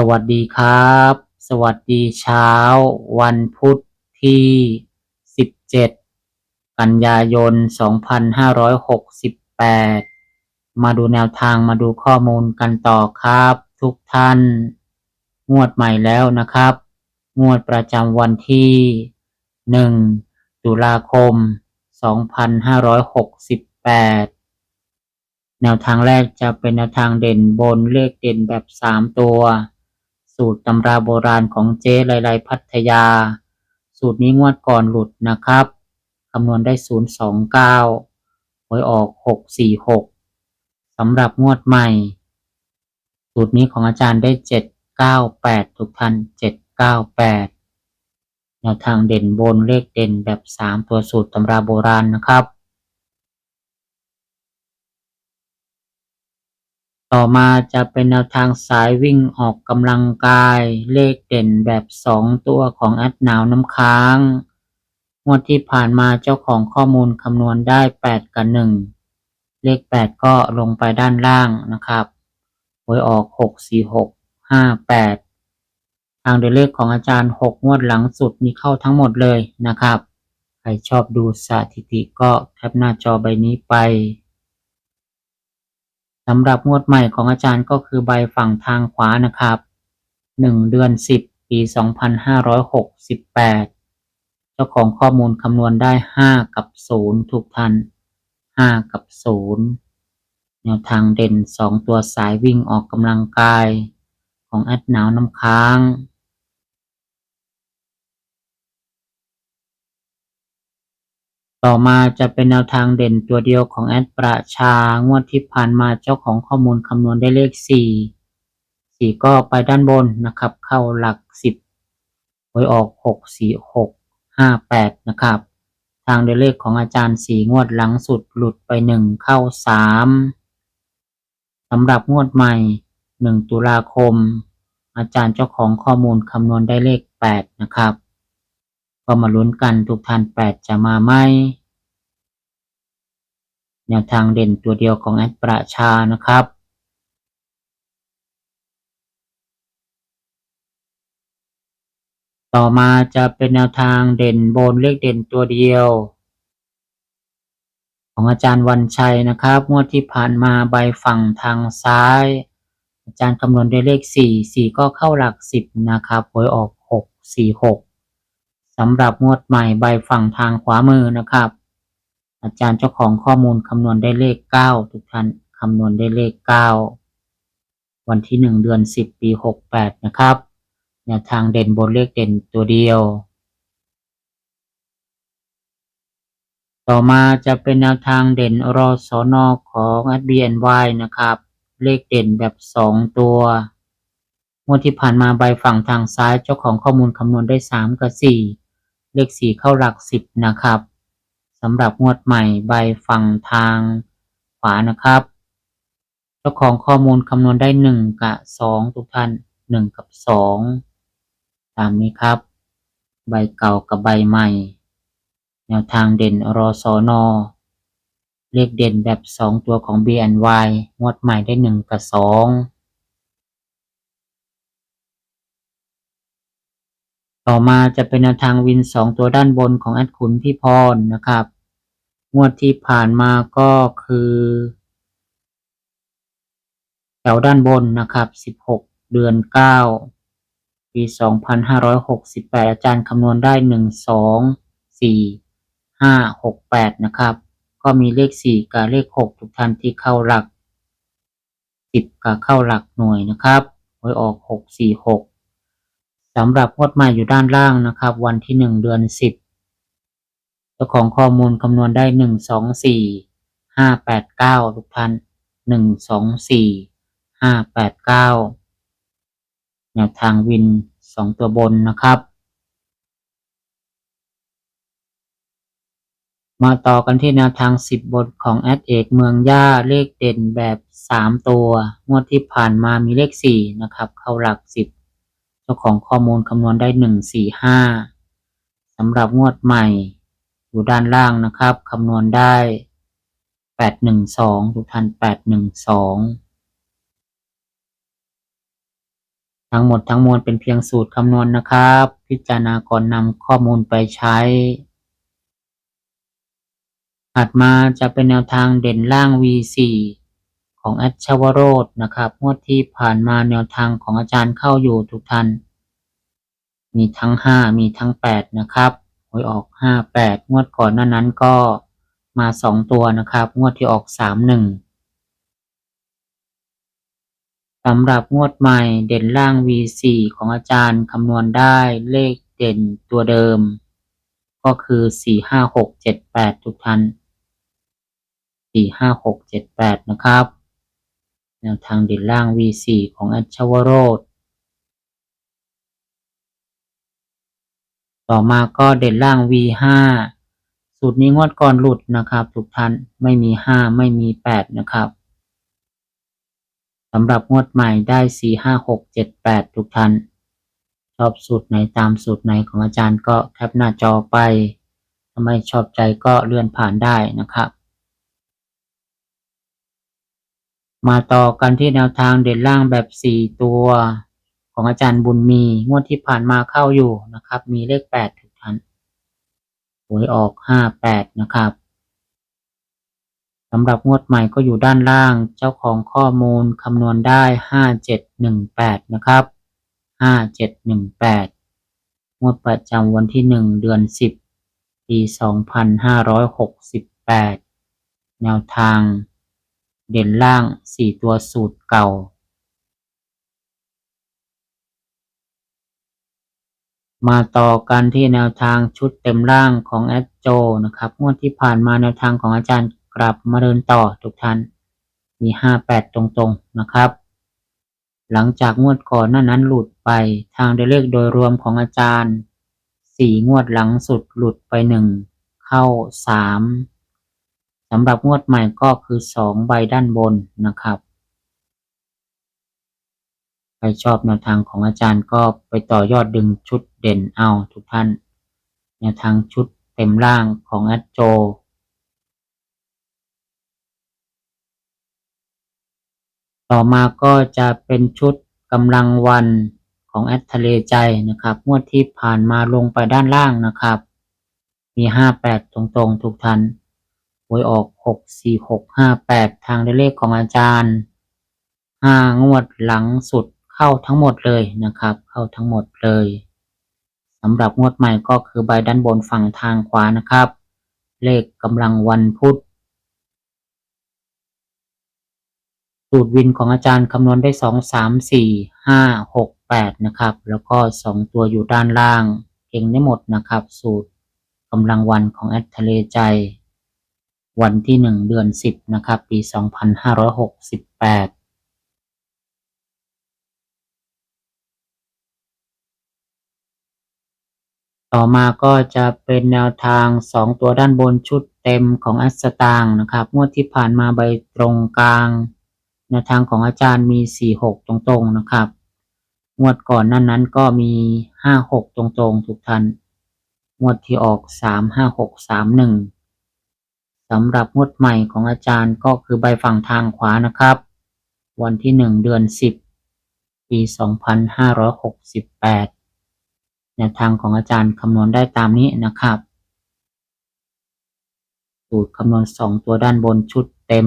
สวัสดีครับ สวัสดีเช้า วันพุธที่ 17 กันยายน 2568 มาดูแนวทางมาดูข้อมูลกันต่อครับ ทุกท่าน งวดใหม่แล้วนะครับ งวดประจำวันที่ 1 ตุลาคม 2568แนวทางแรกจะเป็นแนวทางเด่นบนเลขเด่นแบบ 3 ตัว สูตรตำราโบราณของเจ๊ไลไลพัทยา สูตรนี้งวดก่อนหลุดนะครับคำนวณได้ 029 หวยออก 646สำหรับงวดใหม่ สูตรนี้ของอาจารย์ได้ 798 ทุกท่าน 798 แนวทางเด่นบนเลขเด่นแบบ 3 ตัวสูตรตำราโบราณนะครับ ต่อมาจะเป็นแนวทางสายวิ่งออกกำลังกาย เลขเด่นแบบ 2 ตัวของแอดหนาวน้ำค้าง งวดที่ผ่านมาเจ้าของข้อมูลคำนวณได้ 8 กับ 1 เลข 8 ก็ลงไปด้านล่างนะครับหวยออก 6 4 6 5 8 ทางเดินเลขของอาจารย์ 6 งวดหลังสุดนี้เข้าทั้งหมดเลยนะครับ ใครชอบดูสถิติก็แคปหน้าจอใบนี้ไป สำหรับงวดใหม่ของอาจารย์ก็คือใบฝั่งทางขวานะครับ1เดือน10ปี2568เจ้าของข้อมูลคำนวณได้5กับ0ทุกท่าน5กับ0แนวทางเด่น2ตัวสายวิ่งออกกำลังกายของแอดหนาวน้ำค้าง ต่อมาจะเป็นแนวทางเด่นตัวเดียวของแอดประชางวดที่ผ่านมาเจ้าของข้อมูลคำนวณได้เลข 4 4 ก็ไปด้านบนนะครับ เข้าหลัก 10หวยออก 6 4 6 5 8 นะครับ ทางเดเลขของอาจารย์ 4 งวดหลังสุดหลุดไป 1 เข้า 3สำหรับงวดใหม่ 1 ตุลาคม อาจารย์เจ้าของข้อมูลคำนวณได้เลข 8 นะครับ ก็มาลุ้นกันทุกท่าน8จะมาไหมแนวทางเด่นตัวเดียวของแอดประชานะครับ ต่อมาจะเป็นแนวทางเด่นบนเลขเด่นตัวเดียว ของอาจารย์วันชัยนะครับงวดที่ผ่านมาใบฝั่งทางซ้าย อาจารย์คำนวณได้เลข 4 4 ก็เข้าหลัก 10 นะครับหวยออก 6 4 6 สำหรับงวดใหม่ใบฝั่งทางขวามือนะครับ อาจารย์เจ้าของข้อมูลคำนวณได้เลข 9 ทุกท่านคำนวณได้เลข 9 วันที่ 1 เดือน 10 ปี 68 นะครับแนวทางเด่นบนเลขเด่นตัวเดียว ต่อมาจะเป็นแนวทางเด่นรอสอนอของ SBNY นะครับ เลขเด่นแบบ 2 ตัวงวดที่ผ่านมาใบฝั่งทางซ้ายเจ้าของข้อมูลคำนวณได้ 3 กับ 4 เลข4เข้าหลัก10นะครับสำหรับงวดใหม่ใบฝั่งทางขวานะครับ เจ้าของข้อมูลคำนวณได้1กับ2ทุกท่าน1กับ2ตามนี้ครับ ใบเก่ากับใบใหม่ แนวทางเด่นรอสอนอเลขเด่นแบบ 2 ตัวของ BNY งวดใหม่ได้ 1 กับ 2 ต่อมาจะเป็นแนวทางวิน 2 ตัวด้านบนของแอดขุนพี่พรนะครับ งวดที่ผ่านมาก็คือแถวด้านบนนะครับ 16 เดือน 9 ปี 2568 อาจารย์คำนวณได้ 1 2 4 5 6 8 นะครับ ก็มีเลข 4 กับเลข 6 ทุกท่านที่เข้าหลัก 10 กับเข้าหลักหน่วยนะครับหวยออก 6 4 6 สำหรับงวดใหม่อยู่ด้านล่างนะครับ วันที่1เดือน10เจ้าของข้อมูลคำนวณได้1 2 4ห้าแปดเก้าทุกท่านหนึ่งสองสี่ห้าแปดเก้าแนวทางวินสองตัวบนนะครับ มาต่อกันที่แนวทางสิบบทของแอดเอกเมืองย่าเลขเด่นแบบสามตัว งวดที่ผ่านมามีเลขสี่นะครับ เข้าหลักสิบ เจ้าของข้อมูลคำนวณได้หนึ่งสี่ห้าสำหรับงวดใหม่ อยู่ด้านล่างนะครับคำนวณได้แปดหนึ่งสองทุกท่านแปดหนึ่งสองทั้งหมดทั้งมวลเป็นเพียงสูตรคำนวณนะครับ พิจารณาก่อนนำข้อมูลไปใช้ถัดมาจะเป็นแนวทางเด่นล่าง V4 ของแอดชวโรดนะครับงวดที่ผ่านมาแนวทางของอาจารย์เข้าอยู่ทุกท่านมีทั้ง 5 มีทั้ง 8 นะครับหวยออก 5 8 งวดก่อนหน้านั้นก็มา 2 ตัวนะครับ งวดที่ออก 3 1สำหรับงวดใหม่เด่นล่าง V4 ของอาจารย์คำนวณได้เลขเด่นตัวเดิม ก็คือ 4 5 6 7 8 ทุกท่าน4 5 6 7 8 นะครับ แนวทางเด่นล่าง V4 ของอัชวโรธต่อมาก็เด่นล่าง V5 สูตรนี้งวดก่อนหลุดนะครับ ทุกท่านไม่มี 5 ไม่มี 8 นะครับสำหรับงวดใหม่ได้ 4 5 6 7 8 ทุกท่านชอบสูตรไหนตามสูตรไหนของอาจารย์ก็แคปหน้าจอไปถ้าไม่ชอบใจก็เลื่อนผ่านได้นะครับ มาต่อกันที่แนวทางเด่นล่างแบบ 4 ตัว ของอาจารย์บุญมี งวดที่ผ่านมาเข้าอยู่นะครับ มีเลข 8 ทุกท่านหวยออก 58 นะครับสำหรับงวดใหม่ก็อยู่ด้านล่างเจ้าของข้อมูลคำนวณได้ 5718 นะครับ 5718 งวดประจำวันที่ 1 เดือน 10 ปี 2568 แนวทาง เด่นล่าง4ตัวสูตรเก่า มาต่อกันที่แนวทางชุดเต็มล่างของแอดโจนะครับงวดที่ผ่านมาแนวทางของอาจารย์กลับมาเดินต่อทุกท่านมีห้าแปดตรงๆนะครับ หลังจากงวดก่อนหน้านั้นหลุดไปทางได้เลขโดยรวมของอาจารย์สี่งวดหลังสุดหลุดไปหนึ่งเข้าสาม สำหรับงวดใหม่ก็คือสองใบด้านบนนะครับใครชอบแนวทางของอาจารย์ก็ไปต่อยอดดึงชุดเด่นเอาทุกท่าน แนวทางชุดเต็มล่างของแอดโจ ต่อมาก็จะเป็นชุดกำลังวันของแอดทะเลใจนะครับงวดที่ผ่านมาลงไปด้านล่างนะครับ มีห้าแปดตรงๆ ทุกทัน หวยออกหกสี่หกห้าแปดทางเลขของอาจารย์ห้างวดหลังสุดเข้าทั้งหมดเลยนะครับ เข้าทั้งหมดเลยสำหรับงวดใหม่ก็คือใบด้านบนฝั่งทางขวานะครับ เลขกำลังวันพุธสูตรวินของอาจารย์คำนวณได้สองสามสี่ห้าหกแปดนะครับ แล้วก็สองตัวอยู่ด้านล่าง เก่งได้หมดนะครับ สูตรกำลังวันของแอดทะเลใจ วันที่หนึ่งเดือนสิบนะครับ ปีสองพันห้าร้อยหกสิบแปดต่อมาก็จะเป็นแนวทางสองตัวด้านบนชุดเต็มของอัสตางนะครับ งวดที่ผ่านมาใบตรงกลาง แนวทางของอาจารย์มีสี่หกตรงๆนะครับ งวดก่อนนั้นนั้นก็มีห้าหกตรงๆทุกท่านงวดที่ออกสามห้าหกสามหนึ่ง สำหรับงวดใหม่ของอาจารย์ก็คือใบฝั่งทางขวานะครับ วันที่หนึ่งเดือนสิบปีสองพันห้าร้อยหกสิบแปดแนวทางของอาจารย์คำนวณได้ตามนี้นะครับสูตรคำนวณสองตัวด้านบนชุดเต็ม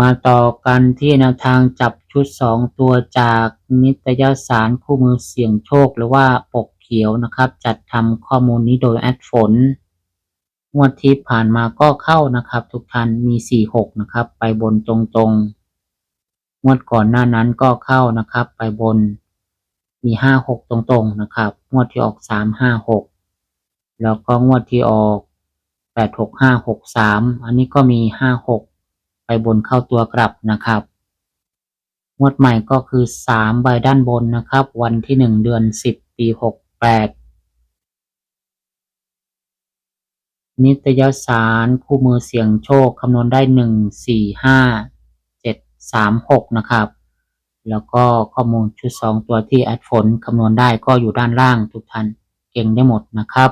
มาต่อกันที่แนวทางจับชุดสองตัวจากนิตยสารคู่มือเสี่ยงโชคหรือว่าปก ขียวนะครับ จัดทำข้อมูลนี้โดยแอดฝนงวดที่ผ่านมาก็เข้านะครับ ทุกท่านมี 46 นะครับ ไปบนตรงๆงวดก่อนหน้านั้นก็เข้านะครับ ไปบนมี 56 ตรงๆนะครับงวดที่ออก 356 แล้วก็งวดที่ออกแปดหกห้าหกสามอันนี้ก็มีห้าหกไปบนเข้าตัวกลับนะครับงวดใหม่ก็คือสามใบด้านบนนะครับ วันที่หนึ่งเดือนสิบปีหก แปดนิตยสารคู่มือเสี่ยงโชคคำนวณได้หนึ่งสี่ห้าเจ็ดสามหกนะครับ แล้วก็ข้อมูลชุดสองตัวที่แอดฝนคำนวณได้ก็อยู่ด้านล่างทุกท่านเก่งได้หมดนะครับ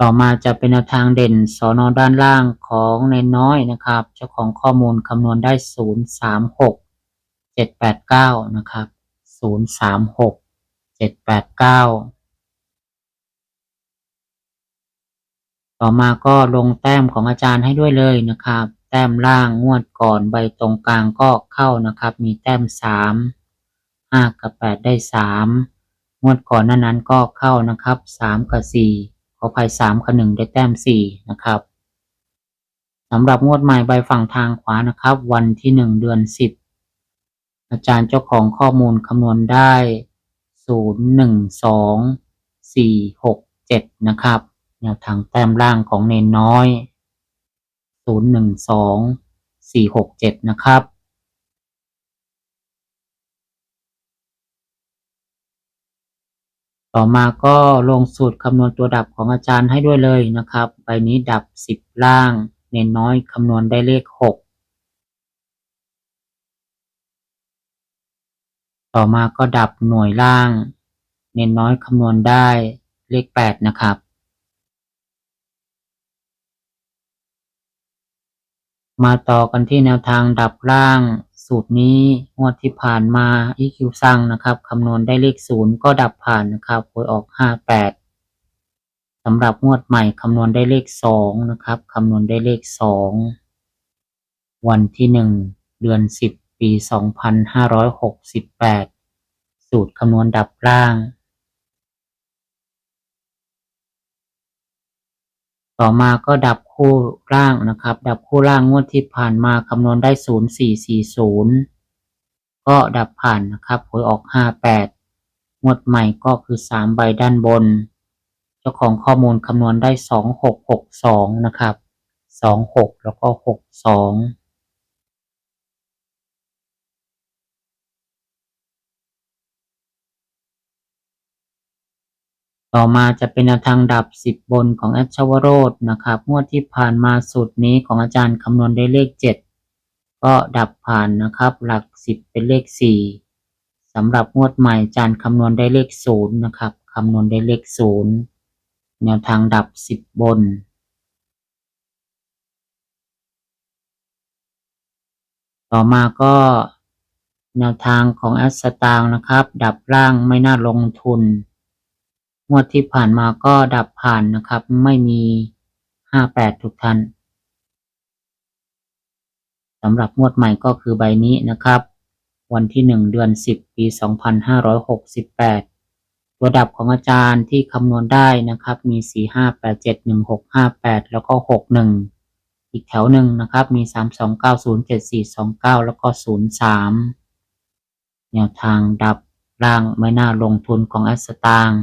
ต่อมาจะเป็นแนวทางเด่นสอนอด้านล่างของในน้อยนะครับ เจ้าของข้อมูลคำนวณได้ศูนย์สามหกเจ็ดแปดเก้านะครับศูนย์สามหกเจ็ดแปดเก้าต่อมาก็ลงแต้มของอาจารย์ให้ด้วยเลยนะครับ แต้มล่างงวดก่อนใบตรงกลางก็เข้านะครับ มีแต้มสามห้ากับแปดได้สามงวดก่อนนั้นนั้นก็เข้านะครับสามกับสี่ ขอภัยสามกับหนึ่งได้แต้มสี่นะครับสำหรับงวดใหม่ใบฝั่งทางขวานะครับ วันที่หนึ่งเดือนสิบอาจารย์เจ้าของข้อมูลคำนวณได้ศูนย์หนึ่งสองสี่หกเจ็ดนะครับแนวทางแต้มล่างของเนนน้อยศูนย์หนึ่งสองสี่หกเจ็ดนะครับ ต่อมาก็ลงสูตรคำนวณตัวดับของอาจารย์ให้ด้วยเลยนะครับ ใบนี้ดับสิบล่าง เน้นน้อยคำนวณได้เลขหกต่อมาก็ดับหน่วยล่าง เน้นน้อยคำนวณได้เลขแปดนะครับ มาต่อกันที่แนวทางดับล่าง สูตรนี้งวดที่ผ่านมา EQ สั่งนะครับคำนวณได้เลขศูนย์ก็ดับผ่านนะครับหวยออกห้าแปดสำหรับงวดใหม่คำนวณได้เลขสองนะครับคำนวณได้เลขสองวันที่หนึ่งเดือนสิบปีสองพันห้าร้อยหกสิบแปดสูตรคำนวณดับล่าง ต่อมาก็ดับคู่ล่างนะครับ ดับคู่ล่างงวดที่ผ่านมาคำนวณได้ศูนย์สี่สี่ศูนย์ก็ดับผ่านนะครับหวยออกห้าแปดงวดใหม่ก็คือสามใบด้านบน เจ้าของข้อมูลคำนวณได้สองหกหกสองนะครับสองหกแล้วก็หกสอง ต่อมาจะเป็นแนวทางดับสิบบนของแอดชวโรดนะครับงวดที่ผ่านมาสูตรนี้ของอาจารย์คำนวณได้เลขเจ็ดก็ดับผ่านนะครับ หลักสิบเป็นเลขสี่สำหรับงวดใหม่อาจารย์คำนวณได้เลขศูนย์นะครับคำนวณได้เลขศูนย์แนวทางดับสิบบนต่อมาก็แนวทางของแอสตางนะครับ ดับล่างไม่น่าลงทุน งวดที่ผ่านมาก็ดับผ่านนะครับ ไม่มีห้าแปดทุกท่านสำหรับงวดใหม่ก็คือใบนี้นะครับ วันที่หนึ่งเดือนสิบปีสองพันห้าร้อยหกสิบแปดตัวดับของอาจารย์ที่คำนวณได้นะครับ มีสี่ห้าแปดเจ็ดหนึ่งหกห้าแปดแล้วก็หกหนึ่งอีกแถวหนึ่งนะครับ มีสามสองเก้าศูนย์เจ็ดสี่สองเก้าแล้วก็ศูนย์สามแนวทางดับล่างไม่น่าลงทุนของแอสตางค์